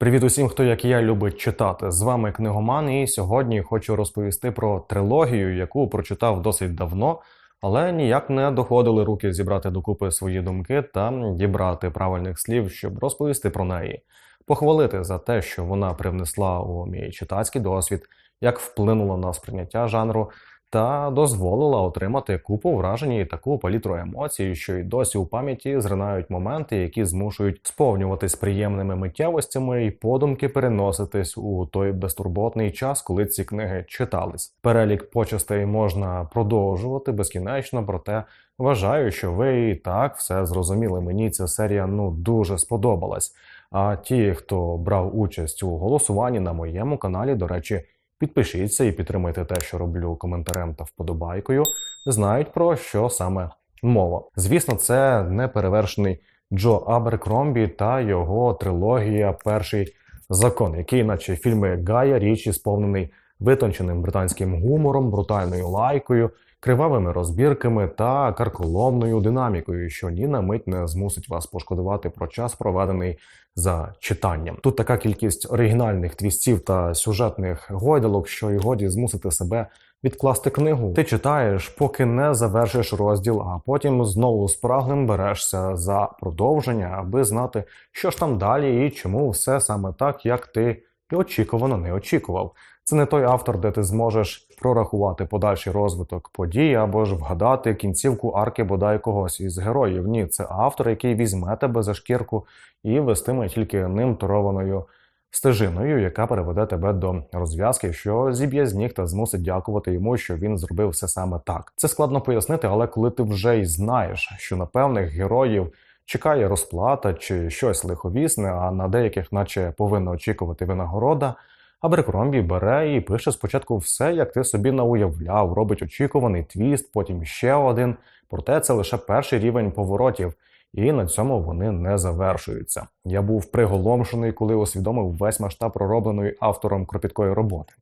Привіт усім, хто як і я любить читати. З вами книгоман, і сьогодні хочу розповісти про трилогію, яку прочитав досить давно, але ніяк не доходили руки зібрати докупи свої думки та дібрати правильних слів, щоб розповісти про неї, похвалити за те, що вона привнесла у мій читацький досвід, як вплинула на сприйняття жанру, та дозволила отримати купу вражень і таку палітру емоцій, що й досі у пам'яті зринають моменти, які змушують сповнюватись приємними миттєвостями і подумки переноситись у той безтурботний час, коли ці книги читались. Перелік почестей можна продовжувати безкінечно, проте вважаю, що ви і так все зрозуміли. Мені ця серія ну дуже сподобалась. А ті, хто брав участь у голосуванні на моєму каналі, до речі. Підпишіться і підтримайте те, що роблю коментарем та вподобайкою. Знають про що саме мова. Звісно, це неперевершений Джо Аберкромбі та його трилогія Перший закон, який, наче фільми Гая Річі, сповнений витонченим британським гумором, брутальною лайкою, кривавими розбірками та карколомною динамікою, що ні на мить не змусить вас пошкодувати про час, проведений за читанням. Тут така кількість оригінальних твістів та сюжетних гойдалок, що й годі змусити себе відкласти книгу. Ти читаєш, поки не завершиш розділ, а потім знову спраглим берешся за продовження, аби знати, що ж там далі і чому все саме так, як ти і очікувано не очікував. Це не той автор, де ти зможеш прорахувати подальший розвиток подій або ж вгадати кінцівку арки бодай когось із героїв. Ні, це автор, який візьме тебе за шкірку і вестиме тільки ним торованою стежиною, яка приведе тебе до розв'язки, що зіб'є з ніг та змусить дякувати йому, що він зробив все саме так. Це складно пояснити, але коли ти вже й знаєш, що на певних героїв. Чекає розплата чи щось лиховісне, а на деяких, наче повинна очікувати винагорода. Аберкромбі бере і пише спочатку все, як ти собі науявляв, робить очікуваний твіст, потім ще один. Проте це лише перший рівень поворотів, і на цьому вони не завершуються. Я був приголомшений, коли усвідомив весь масштаб проробленої автором кропіткої роботи.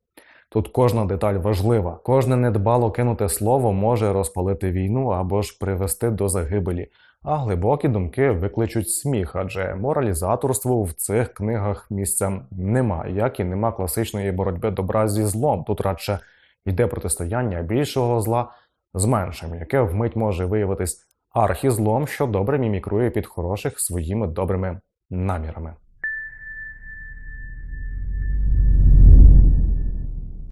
Тут кожна деталь важлива, кожне недбало кинуте слово може розпалити війну або ж привести до загибелі, а глибокі думки викличуть сміх, адже моралізаторству в цих книгах місця нема, як і нема класичної боротьби добра зі злом. Тут радше йде протистояння більшого зла з меншим, яке вмить може виявитись архізлом, що добре мімікрує під хороших своїми добрими намірами.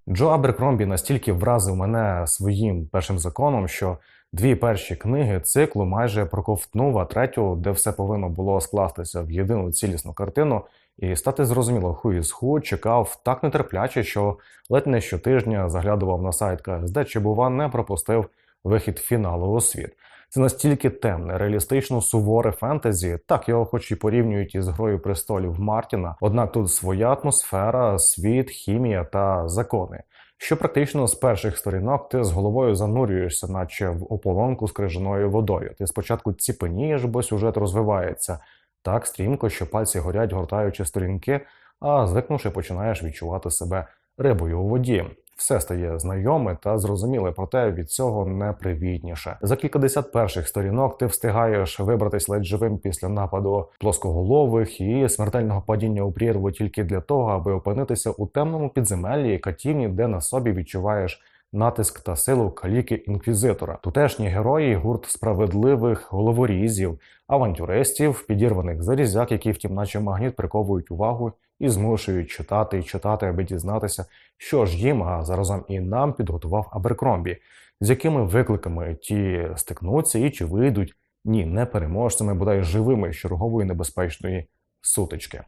Джо Аберкромбі настільки вразив мене своїм першим законом, що дві перші книги циклу майже проковтнув, а третю, де все повинно було скластися в єдину цілісну картину і стати зрозуміло, ху із ху чекав так нетерпляче, що ледь не щотижня заглядував на сайт КСД, чи бува не пропустив вихід фіналу у світ. Це настільки темне, реалістично суворе фентезі. Так його, хоч і порівнюють із грою престолів Мартіна. Однак тут своя атмосфера, світ, хімія та закони. Що практично з перших сторінок ти з головою занурюєшся, наче в ополонку з крижаною водою. Ти спочатку ціпенієш, бо сюжет розвивається так стрімко, що пальці горять, гортаючи сторінки, а звикнувши, починаєш відчувати себе рибою у воді. Все стає знайоме та зрозуміле, проте від цього не привітніше. За кількадесят перших сторінок ти встигаєш вибратись ледь живим після нападу плоскоголових і смертельного падіння у прірву тільки для того, аби опинитися у темному підземеллі катівні, де на собі відчуваєш. Натиск та силу каліки інквізитора, тутешні герої, гурт справедливих головорізів, авантюристів, підірваних залізяк, які втім, наче магніт приковують увагу і змушують читати і читати, аби дізнатися, що ж їм, а заразом і нам підготував Аберкромбі, з якими викликами ті стикнуться і чи вийдуть ні, не переможцями, бодай живими з чергової небезпечної сутички.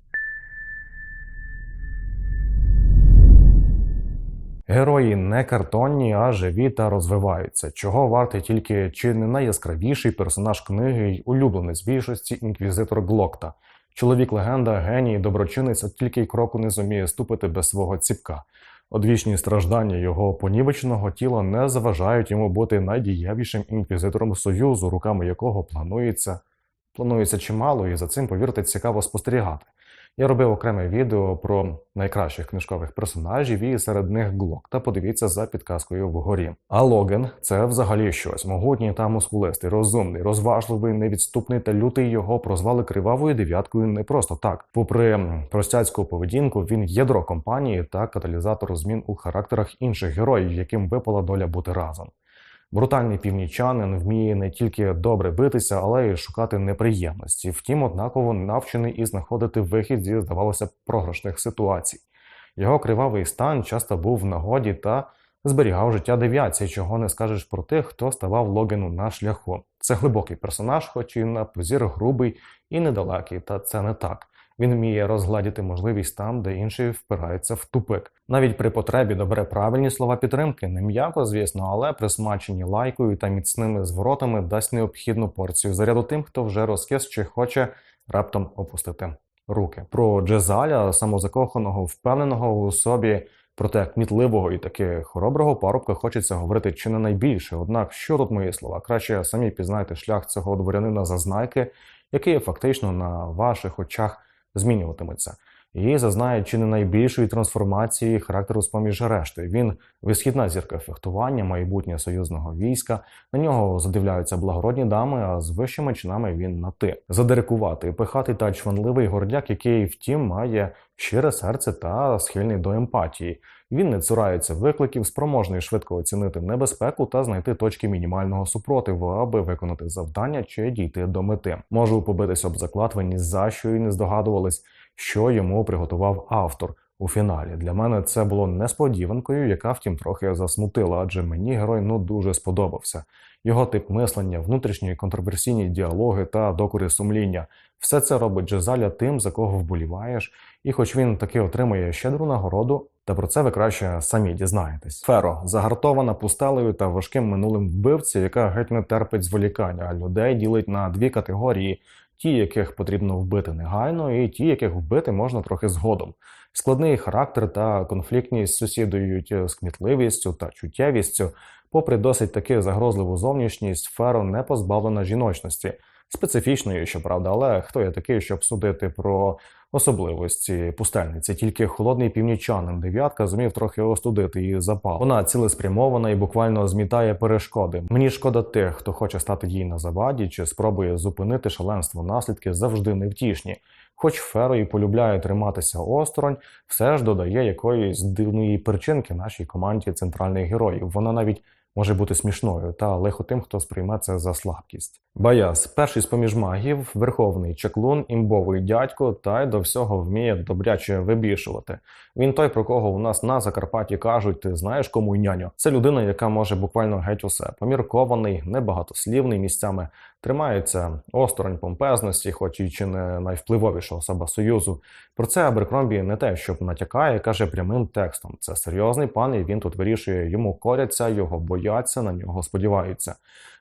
Герої не картонні, а живі та розвиваються, чого вартий тільки чи не найяскравіший персонаж книги й улюбленець більшості інквізитор Глокта. Чоловік легенда, геній, доброчинець, от тільки й кроку не зуміє ступити без свого ціпка. Одвічні страждання його понівеченого тіла не заважають йому бути найдієвішим інквізитором союзу, руками якого планується планується чимало, і за цим, повірте, цікаво спостерігати. Я робив окреме відео про найкращих книжкових персонажів, і серед них Глок. Та подивіться за підказкою вгорі. А Логен це взагалі щось. Могутній та мускулистий, розумний, розважливий, невідступний та лютий. Його прозвали кривавою дев'яткою не просто так. Попри простяцьку поведінку, він ядро компанії та каталізатор змін у характерах інших героїв, яким випала доля бути разом. Брутальний північанин вміє не тільки добре битися, але й шукати неприємності. Втім, однаково навчений і знаходити вихід зі, здавалося, програшних ситуацій. Його кривавий стан часто був в нагоді та зберігав життя дев'ятці, чого не скажеш про тих, хто ставав Логіну на шляху. Це глибокий персонаж, хоч і на позір грубий і недалекий, та це не так. Він вміє розгладіти можливість там, де інші впираються в тупик. Навіть при потребі добре правильні слова підтримки, не м'яко, звісно, але присмачені лайкою та міцними зворотами дасть необхідну порцію заряду тим, хто вже розкис чи хоче раптом опустити руки. Про Джезаля, самозакоханого, впевненого у собі. Проте кмітливого і таки хороброго парубка хочеться говорити чи не найбільше. Однак, що тут мої слова? Краще самі пізнайте шлях цього дворянина зазнайки, який фактично на ваших очах змінюватиметься. І зазнає чи не найбільшої трансформації характеру з поміж решти. Він висхідна зірка фехтування, майбутнє союзного війська. На нього задивляються благородні дами, а з вищими чинами він на ти. Задирикувати, пихатий та чванливий гордяк, який, втім, має щире серце та схильний до емпатії. Він не цурається викликів, спроможний швидко оцінити небезпеку та знайти точки мінімального супротиву, аби виконати завдання чи дійти до мети. Можу побитись об заклад, ви ні за що і не здогадувались, що йому приготував автор. У фіналі для мене це було несподіванкою, яка втім трохи засмутила, адже мені герой ну дуже сподобався. Його тип мислення, внутрішні контроверсійні діалоги та докори сумління все це робить Джезаля тим, за кого вболіваєш, і хоч він таки отримує щедру нагороду, та про це ви краще самі дізнаєтесь. Феро загартована пустелею та важким минулим вбивці, яка геть не терпить зволікання, а людей ділить на дві категорії. Ті, яких потрібно вбити негайно, і ті, яких вбити можна трохи згодом. Складний характер та конфліктність сусідують з кмітливістю та чуттєвістю. Попри досить таки загрозливу зовнішність, Феро не позбавлена жіночності, специфічної, щоправда, але хто я такий, щоб судити про особливості пустельниці? Тільки холодний північанин дев'ятка зумів трохи остудити її запал. Вона цілеспрямована і буквально змітає перешкоди. Мені шкода тих, хто хоче стати їй на заваді чи спробує зупинити шаленство. Наслідки завжди невтішні. Хоч Феро полюбляє триматися осторонь, все ж додає якоїсь дивної причинки нашій команді центральних героїв. Вона навіть може бути смішною та лихо тим, хто сприйме це за слабкість. Баяс, перший з поміж магів, верховний чаклун, імбовий дядько, та й до всього вміє добряче вибішувати. Він той, про кого у нас на Закарпатті кажуть, ти знаєш кому й няню. Це людина, яка може буквально геть усе. Поміркований, небагатослівний місцями, тримається осторонь помпезності, хоч і чи не найвпливовіша особа союзу. Про це Аберкромбі не те, щоб натякає, каже прямим текстом. Це серйозний пан, і він тут вирішує, йому коряться, його бояться, на нього сподіваються.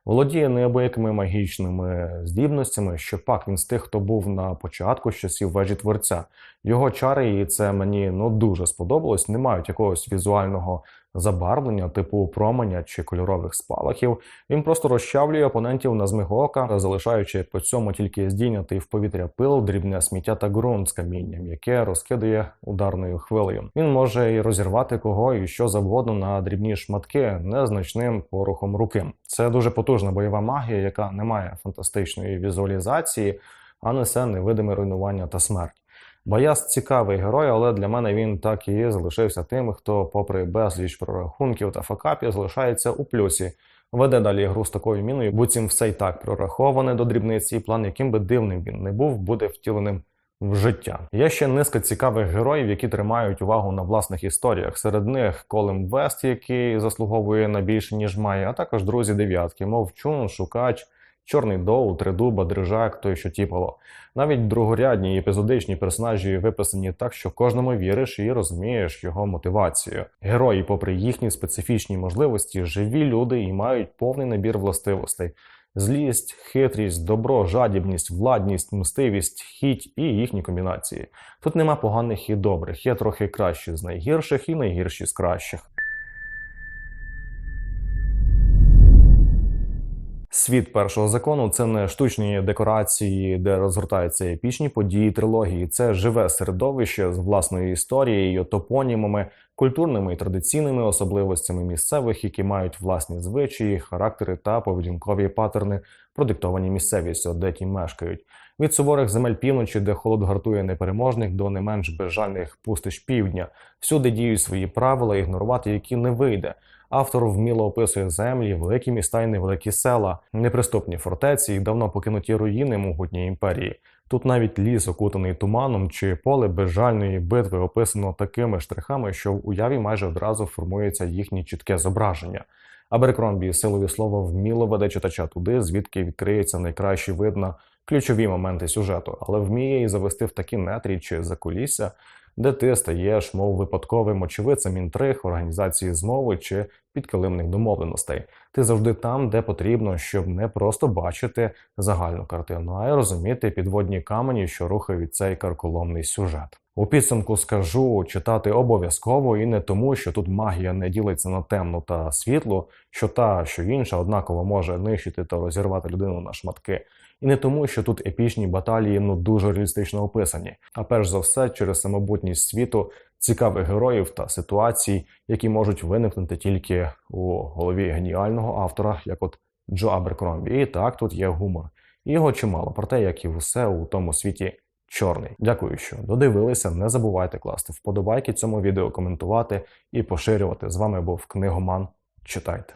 Володіє неабиякими магічними здібностями, що пак він з тих, хто був на початку часів вежі творця. Його чари, і це мені ну дуже сподобалось, не мають якогось візуального забарвлення, типу променя чи кольорових спалахів. Він просто розчавлює опонентів на змиг ока, залишаючи по цьому тільки здійнятий в повітря пил, дрібне сміття та ґрунт з камінням, яке розкидує ударною хвилею. Він може і розірвати кого і що завгодно на дрібні шматки незначним порухом руки. Це дуже потужна бойова магія, яка не має фантастичної візуалізації, а несе невидиме руйнування та смерть. Баяс цікавий герой, але для мене він так і залишився тим, хто, попри безліч прорахунків та факапів, залишається у плюсі. Веде далі гру з такою міною, буцім все й так прораховане до дрібниці, і план, яким би дивним він не був, буде втіленим в життя. Є ще низка цікавих героїв, які тримають увагу на власних історіях. Серед них Колем Вест, який заслуговує на більше ніж має, а також друзі дев'ятки, мовчун, шукач. Чорний Доу, Тридуба, Дрижак, той, що тіпало. Навіть другорядні і епізодичні персонажі виписані так, що кожному віриш і розумієш його мотивацію. Герої, попри їхні специфічні можливості, живі люди і мають повний набір властивостей. Злість, хитрість, добро, жадібність, владність, мстивість, хіть і їхні комбінації. Тут нема поганих і добрих, є трохи кращі з найгірших і найгірші з кращих. Світ першого закону це не штучні декорації, де розгортаються епічні події трилогії. Це живе середовище з власною історією, топонімами, культурними і традиційними особливостями місцевих, які мають власні звичаї, характери та поведінкові паттерни, продиктовані місцевістю, де ті мешкають. Від суворих земель півночі, де холод гартує непереможних, до не менш безжальних пустищ півдня. Всюди діють свої правила, ігнорувати які не вийде. Автор вміло описує землі, великі міста і невеликі села, неприступні фортеці і давно покинуті руїни могутньої імперії. Тут навіть ліс, окутаний туманом, чи поле безжальної битви описано такими штрихами, що в уяві майже одразу формується їхнє чітке зображення. Аберкромбі силою слова вміло веде читача туди, звідки відкриється найкращий вид на ключові моменти сюжету, але вміє і завести в такі нетрі чи закулісся, де ти стаєш, мов випадковим очевидцем інтриг, організації змови чи підкилимних домовленостей. Ти завжди там, де потрібно, щоб не просто бачити загальну картину, а й розуміти підводні камені, що рухають цей карколомний сюжет. У підсумку скажу читати обов'язково і не тому, що тут магія не ділиться на темну та світлу, що та, що інша однаково може нищити та розірвати людину на шматки. І не тому, що тут епічні баталії ну дуже реалістично описані, а перш за все через самобутність світу, цікавих героїв та ситуацій, які можуть виникнути тільки у голові геніального автора, як от Джо Аберкромбі. І так тут є гумор. І його чимало, проте, як і усе у тому світі чорний. Дякую, що додивилися. Не забувайте класти вподобайки цьому відео, коментувати і поширювати. З вами був книгоман. Читайте.